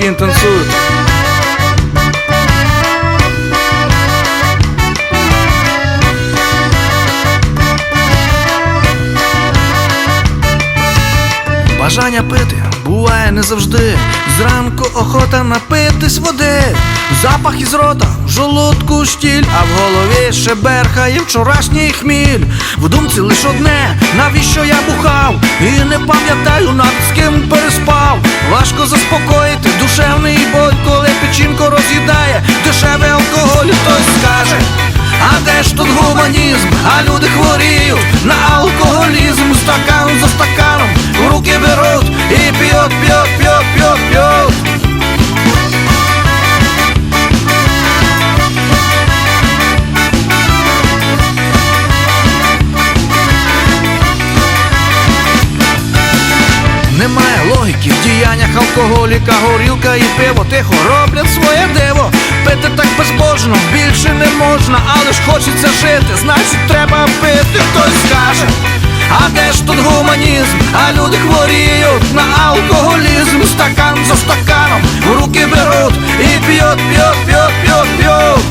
один танцуют. Бажання а пити буває не завжди. Зранку охота напитись води, запах із рота, в жолудку штіль, а в голові ще берхає вчорашній хміль. В думці лиш одне, навіщо я бухав, і не пам'ятаю над з ким переспав. Важко заспокоїти душевний боль, коли печінку роз'їдає дешевий алкоголь, хтось скаже. А де ж тут гуманізм? А люди хворіють на алкоголізм Стакан п'ють, п'ють, п'ють, п'ють, п'ють Немає логіки в діяннях алкоголіка, горілка і пиво тихо роблять своє диво. Пити так безбожно, більше не можна, але ж хочеться жити, значить треба пити, хтось скаже. А де ж тут гуманізм? А люди хворіють на алкоголізм, стакан за стаканом в руки беруть і п'ють, п'ють, п'ють, п'ють, п'ють.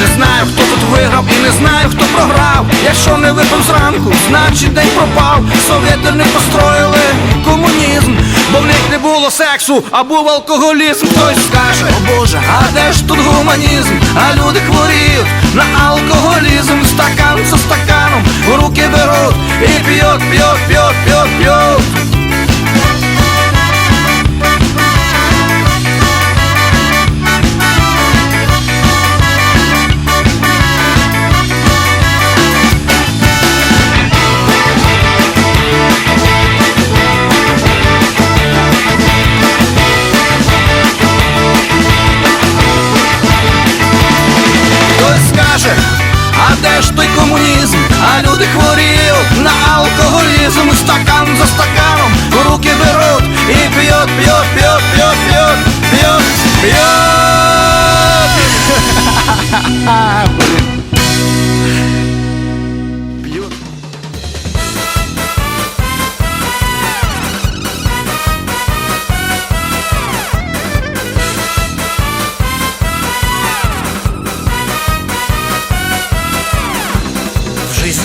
Не знаю, хто тут виграв і не Знаю, хто програв. Якщо не випив зранку, значить день пропав. Совєти не построїли комунізм, бо в них не було сексу, а був алкоголізм. Хтось скаже, о Боже, а де ж тут гуманізм? А люди хворіють на алкоголізм, стакан за стаканом руки беруть і п'ють, п'ють, п'ють, п'ють, п'ють. а де ж той комунізм? А люди хворіють на алкоголізм Стакан за стаканом в руки беруть І п'ють, п'ють, п'ють, п'ють, п'ють,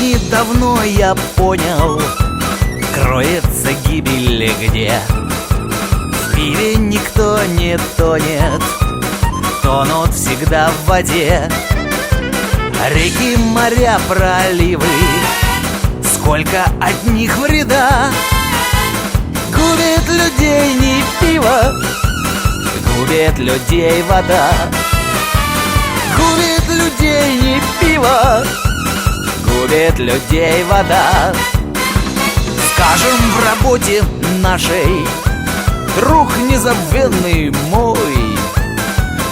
жизни давно я понял, кроется гибель где. В пиве никто не тонет, тонут всегда в воде. Реки, моря, проливы, сколько от них вреда? Губит людей не пиво, губит людей вода. Губит людей не пиво, губит людей вода. Скажем в работе нашей Друг незабвенный мой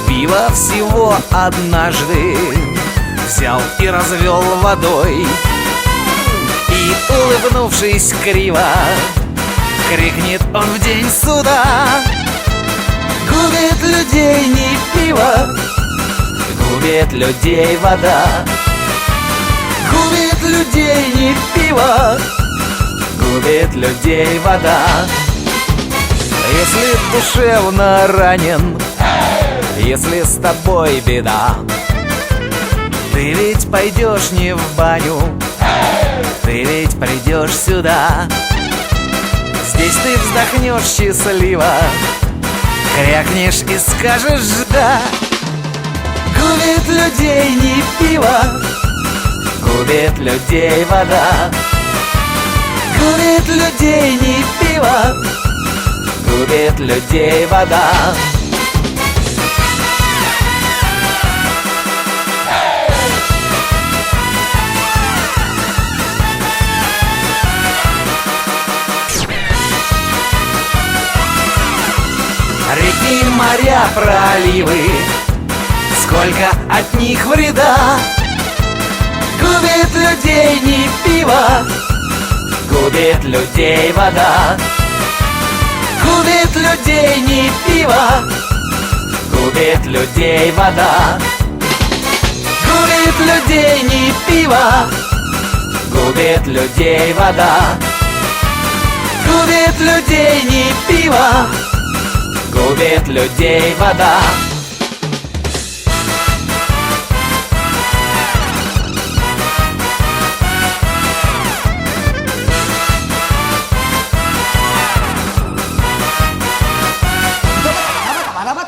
Пиво всего однажды Взял и развел водой. И, улыбнувшись криво Крикнет он в день суда. Губит людей не пиво Губит людей вода Губит людей не пиво. Губит людей вода. Если душевно ранен Если с тобой беда Ты ведь пойдешь не в баню Ты ведь придешь сюда. Здесь ты вздохнешь счастливо Крякнешь и скажешь «да» Губит людей не пиво Губит людей вода. Губит людей не пиво. Губит людей вода. Реки, моря, проливы. Сколько от них вреда Губит людей не пиво Губит людей вода. Губит людей не пиво Губит людей вода. Губит людей не пиво Губит людей вода. Губит людей не пиво Губит людей вода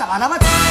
anama...